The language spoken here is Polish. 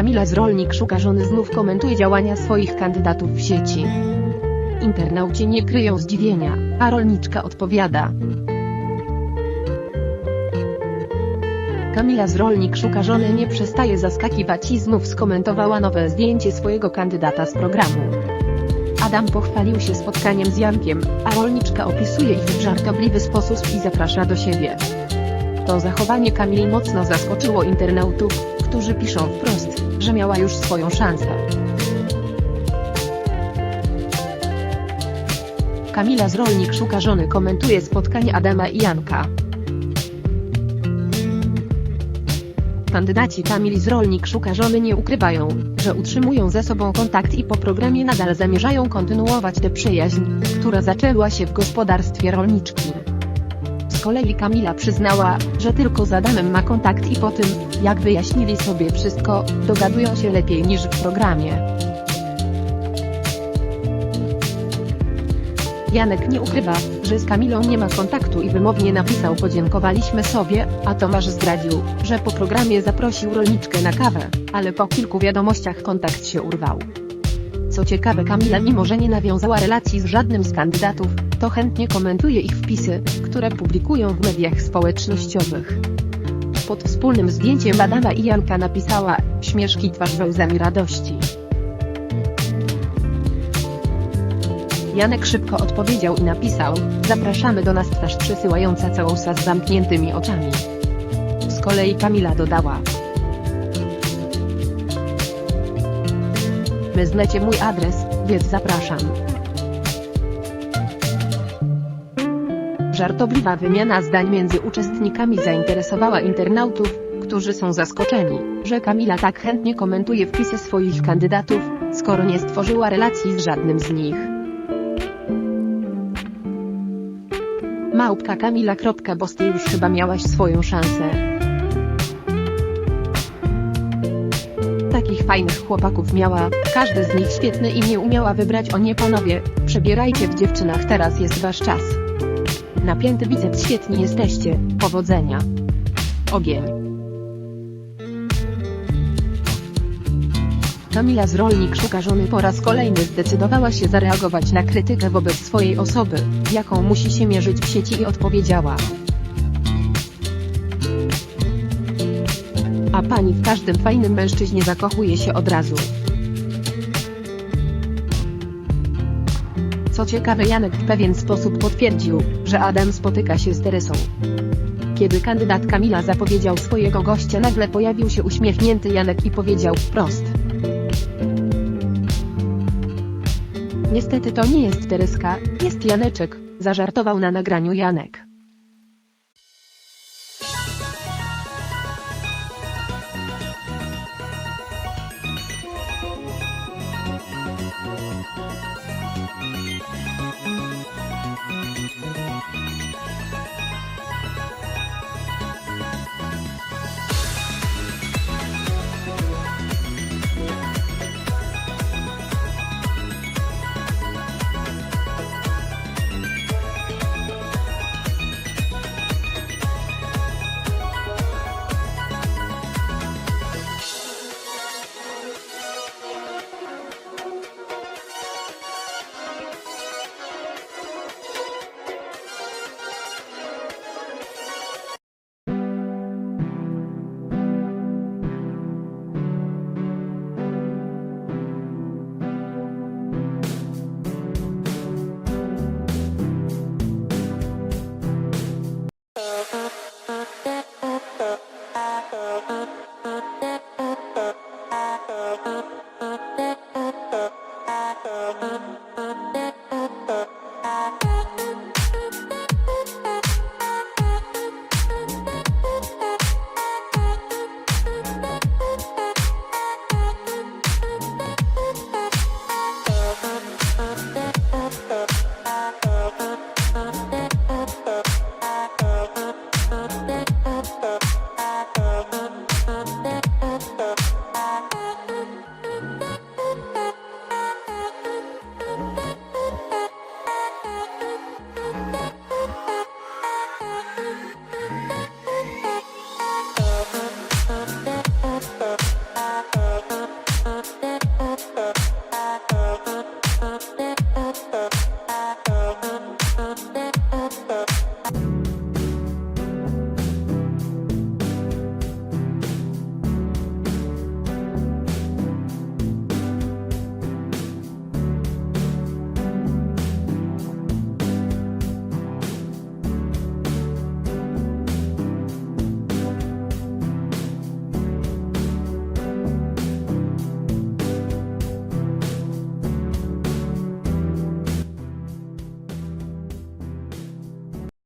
Kamila z Rolnik szuka żony znów komentuje działania swoich kandydatów w sieci. Internauci nie kryją zdziwienia, a rolniczka odpowiada. Kamila z Rolnik szuka żony nie przestaje zaskakiwać i znów skomentowała nowe zdjęcie swojego kandydata z programu. Adam pochwalił się spotkaniem z Jankiem, a rolniczka opisuje ich w żartobliwy sposób i zaprasza do siebie. To zachowanie Kamili mocno zaskoczyło internautów, którzy piszą wprost, że miała już swoją szansę. Kamila z Rolnik szuka żony komentuje spotkanie Adama i Janka. Kandydaci Kamili z Rolnik szuka żony nie ukrywają, że utrzymują ze sobą kontakt i po programie nadal zamierzają kontynuować tę przyjaźń, która zaczęła się w gospodarstwie rolniczki. Z kolei Kamila przyznała, że tylko z Adamem ma kontakt i po tym, jak wyjaśnili sobie wszystko, dogadują się lepiej niż w programie. Janek nie ukrywa, że z Kamilą nie ma kontaktu i wymownie napisał podziękowaliśmy sobie, a Tomasz zdradził, że po programie zaprosił rolniczkę na kawę, ale po kilku wiadomościach kontakt się urwał. Co ciekawe Kamila mimo że nie nawiązała relacji z żadnym z kandydatów, to chętnie komentuje ich wpisy, które publikują w mediach społecznościowych. Pod wspólnym zdjęciem Adama i Janka napisała, śmieszki twarz we łzami radości. Janek szybko odpowiedział i napisał, zapraszamy do nas twarz przesyłająca całusa z zamkniętymi oczami. Z kolei Kamila dodała. My znecie mój adres, więc zapraszam. Żartobliwa wymiana zdań między uczestnikami zainteresowała internautów, którzy są zaskoczeni, że Kamila tak chętnie komentuje wpisy swoich kandydatów, skoro nie stworzyła relacji z żadnym z nich. Małpka Kamila. Boss ty już chyba miałaś swoją szansę. Takich fajnych chłopaków miała, każdy z nich świetny i nie umiała wybrać o nie panowie, przebierajcie w dziewczynach teraz jest wasz czas. Napięty biceps świetni jesteście, powodzenia. Ogień. Kamila z Rolnik szuka żony po raz kolejny zdecydowała się zareagować na krytykę wobec swojej osoby, jaką musi się mierzyć w sieci i odpowiedziała. A pani w każdym fajnym mężczyźnie zakochuje się od razu. Co ciekawe Janek w pewien sposób potwierdził, że Adam spotyka się z Teresą. Kiedy kandydat Kamila zapowiedział swojego gościa nagle pojawił się uśmiechnięty Janek i powiedział wprost. Niestety to nie jest Tereska, jest Janeczek, zażartował na nagraniu Janek. up, up.